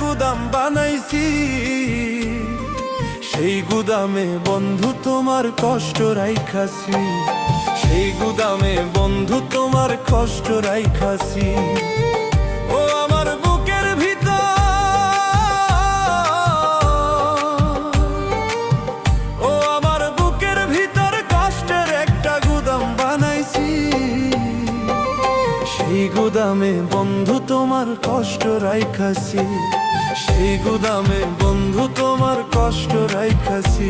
গুদাম বানাইছি। সেই গুদামে বন্ধু তোমার কষ্ট রাইখাছি। সেই গুদামে বন্ধু তোমার কষ্ট রাইখাছি। গুদামে বন্ধু তোমার কষ্ট রাইখাছি। সেই গুদামে বন্ধু তোমার কষ্ট রাইখাছি।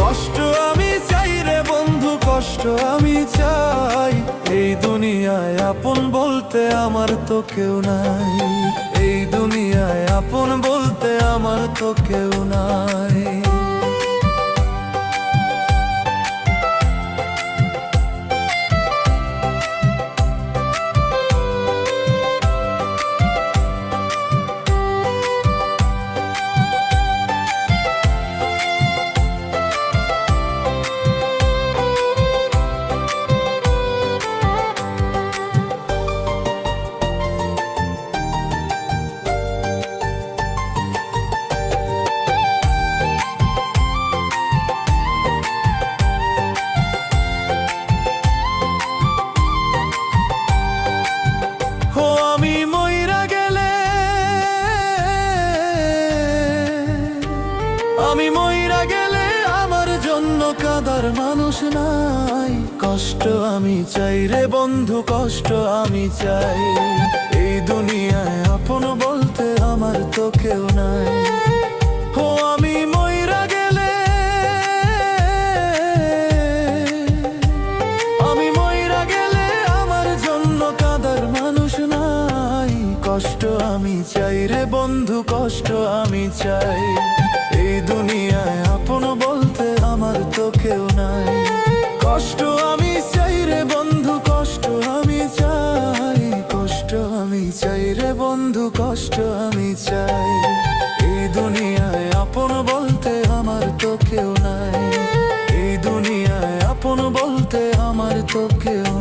কষ্ট আমি চাই রে বন্ধু, কষ্ট আমি চাই। এই দুনিয়ায় আপন বলতে আমার তো কেউ নাই। এই দুনিয়ায় আপন বলতে আমার তো কেউ নাই। আমি মইরা গেলে আমার জন্য কাদার মানুষ নাই। কষ্ট আমি চাই রে বন্ধু, কষ্ট আমি চাই। এই দুনিয়ায় আপন বলতে আমার তো কেউ নাই। ও আমি চাই রে বন্ধু, কষ্ট আমি চাই। এই দুনিয়ায় আপন বলতে আমার তো কেউ নাই। কষ্ট আমি চাই রে বন্ধু, কষ্ট আমি চাই। কষ্ট আমি চাই রে বন্ধু, কষ্ট আমি চাই। এই দুনিয়ায় আপন বলতে আমার তো কেউ নাই। এই দুনিয়ায় আপন বলতে আমার তো কেউ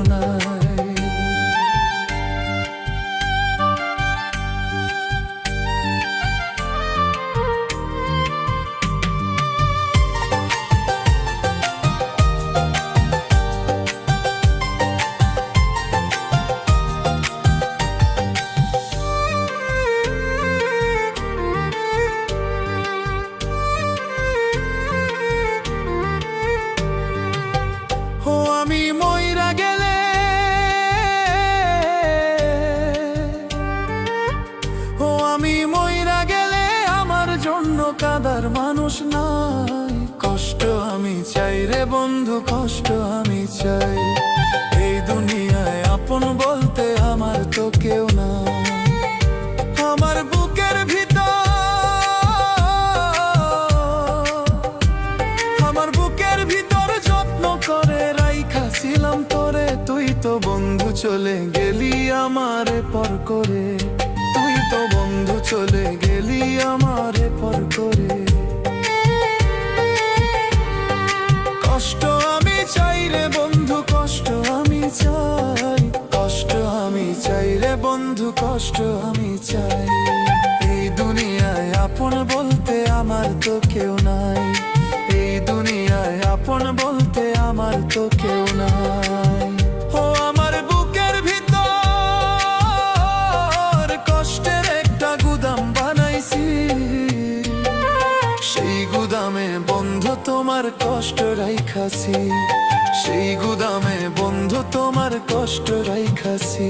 কাদার মানুষ নাই। কষ্ট আমি চাই রে বন্ধু, কষ্ট আমি চাই। এই দুনিয়ায় আপন বলতে আমার তো কেউ নাই। আমার বুকের ভিতর, আমার বুকের ভিতর যত্ন করে রাইখাছিলাম তোরে। তুই তো বন্ধু, চলে গেলি আমারে পর করে। তুই তো বন্ধু, চলে গেলি আমারে পর কষ্ট আমি চাই। এই দুনিয়ায় আপন বলতে আমার তো কেউ নাই। এই দুনিয়ায় আপন বলতে আমার তো কেউ নাই। ও আমার বুকের ভিতর কষ্টের একটা গুদাম বানাইছি। সেই গুদামে বন্ধ তোমার কষ্ট রাইখাছি। সেই গুদামে বন্ধু তোমার কষ্ট রাইখাছি।